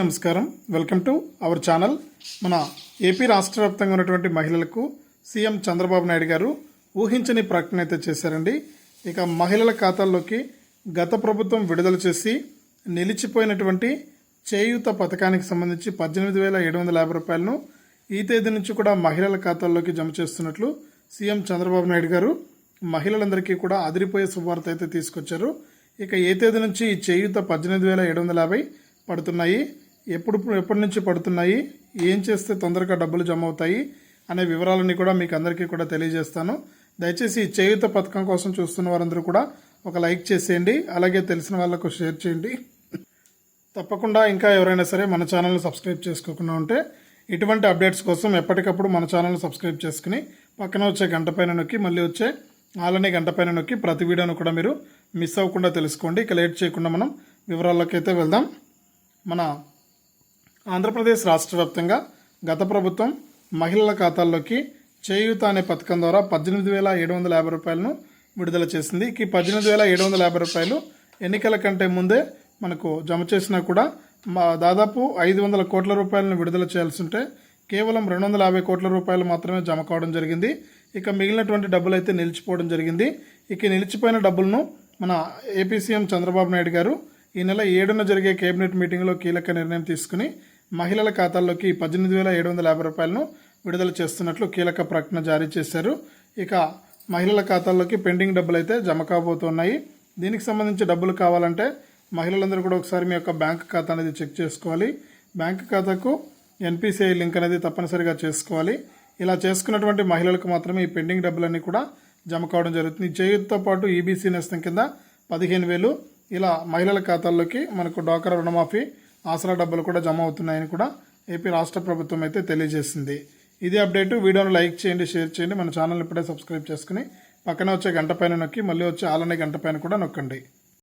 నమస్కారం. Welcome to our channel. మన AP రాష్ట్ర వ్యాప్తంగా ఉన్నటువంటి మహిళలకు సీఎం చంద్రబాబు నాయుడు గారు ఊహించని ప్రకటన అయితే చేశారండి. ఇక మహిళల ఖాతాల్లోకి గత ప్రభుత్వం విడుదల చేసి నిలిచిపోయినటువంటి చేయూత పథకానికి సంబంధించి పద్దెనిమిది వేల ఏడు వందల యాభై రూపాయలను ఈ తేదీ నుంచి కూడా మహిళల ఖాతాల్లోకి జమ చేస్తున్నట్లు సీఎం చంద్రబాబు నాయుడు గారు మహిళలందరికీ కూడా అదిరిపోయే శుభవార్త అయితే తీసుకొచ్చారు. ఇక ఏ తేదీ నుంచి ఈ చేయూత పద్దెనిమిది వేల ఏడు వందల యాభై పడుతున్నాయి? ఎప్పుడు ఎప్పటి నుంచి పడుతున్నాయి ఏం చేస్తే తొందరగా డబ్బులు జమ అవుతాయి అనే వివరాలన్నీ కూడా మీకు అందరికీ కూడా తెలియజేస్తాను. దయచేసి ఈ చేయూత పథకం కోసం చూస్తున్న వారందరూ కూడా ఒక లైక్ చేసేయండి అలాగే తెలిసిన వాళ్ళకు షేర్ చేయండి. తప్పకుండా ఇంకా ఎవరైనా సరే మన ఛానల్ని సబ్స్క్రైబ్ చేసుకోకుండా ఉంటే ఇటువంటి అప్డేట్స్ కోసం ఎప్పటికప్పుడు మన ఛానల్ని సబ్స్క్రైబ్ చేసుకుని పక్కన వచ్చే గంట పైన నొక్కి మళ్ళీ వచ్చే ఆలనే గంట పైన నొక్కి ప్రతి వీడియోను కూడా మీరు మిస్ అవ్వకుండా తెలుసుకోండి. ఇక లేట్ చేయకుండా మనం వివరాల్లోకి అయితే వెళ్దాం. మన ఆంధ్రప్రదేశ్ రాష్ట్ర వ్యాప్తంగా గత ప్రభుత్వం మహిళల ఖాతాల్లోకి చేయూత అనే పథకం ద్వారా పద్దెనిమిది వేల ఏడు వందల యాభై రూపాయలను విడుదల చేసింది. ఈ పద్దెనిమిది వేల ఏడు వందల యాభై రూపాయలు ఎన్నికల కంటే ముందే మనకు జమ చేసినా కూడా మా దాదాపు ఐదు వందల కోట్ల రూపాయలను విడుదల చేయాల్సి ఉంటే కేవలం రెండు వందల యాభై కోట్ల రూపాయలు మాత్రమే జమ కావడం జరిగింది. ఇక మిగిలినటువంటి డబ్బులు అయితే నిలిచిపోవడం జరిగింది. ఇక నిలిచిపోయిన డబ్బులను మన ఏపీ సీఎం చంద్రబాబు నాయుడు గారు ఈ నెల ఏడున జరిగే కేబినెట్ మీటింగ్లో కీలక నిర్ణయం తీసుకుని మహిళల ఖాతాల్లోకి పద్దెనిమిది వేల ఏడు వందల యాభై రూపాయలను విడుదల చేస్తున్నట్లు కీలక ప్రకటన జారీ చేశారు. ఇక మహిళల ఖాతాల్లోకి పెండింగ్ డబ్బులు అయితే జమ కాబోతున్నాయి. దీనికి సంబంధించి డబ్బులు కావాలంటే మహిళలందరూ కూడా ఒకసారి మీ యొక్క బ్యాంక్ ఖాతా అనేది చెక్ చేసుకోవాలి. బ్యాంక్ ఖాతాకు ఎన్పిసిఐ లింక్ అనేది తప్పనిసరిగా చేసుకోవాలి. ఇలా చేసుకున్నటువంటి మహిళలకు మాత్రమే ఈ పెండింగ్ డబ్బులన్నీ కూడా జమ కావడం జరుగుతుంది. చేయుతో పాటు ఈబీసీ నేస్తం కింద పదిహేను వేలు. ఇలా మహిళల ఖాతాల్లోకి మనకు డోకర రుణమాఫీ ఆసరా డబ్బులు కూడా జమ అవుతున్నాయని కూడా ఏపీ రాష్ట్ర ప్రభుత్వం అయితే తెలియజేసింది. ఇదే అప్డేట్. వీడియోను లైక్ చేయండి షేర్ చేయండి. మన ఛానల్ ఇప్పుడే సబ్స్క్రైబ్ చేసుకుని పక్కన వచ్చే గంట పైన నొక్కి మళ్ళీ వచ్చే ఆలనే గంట పైన కూడా నొక్కండి.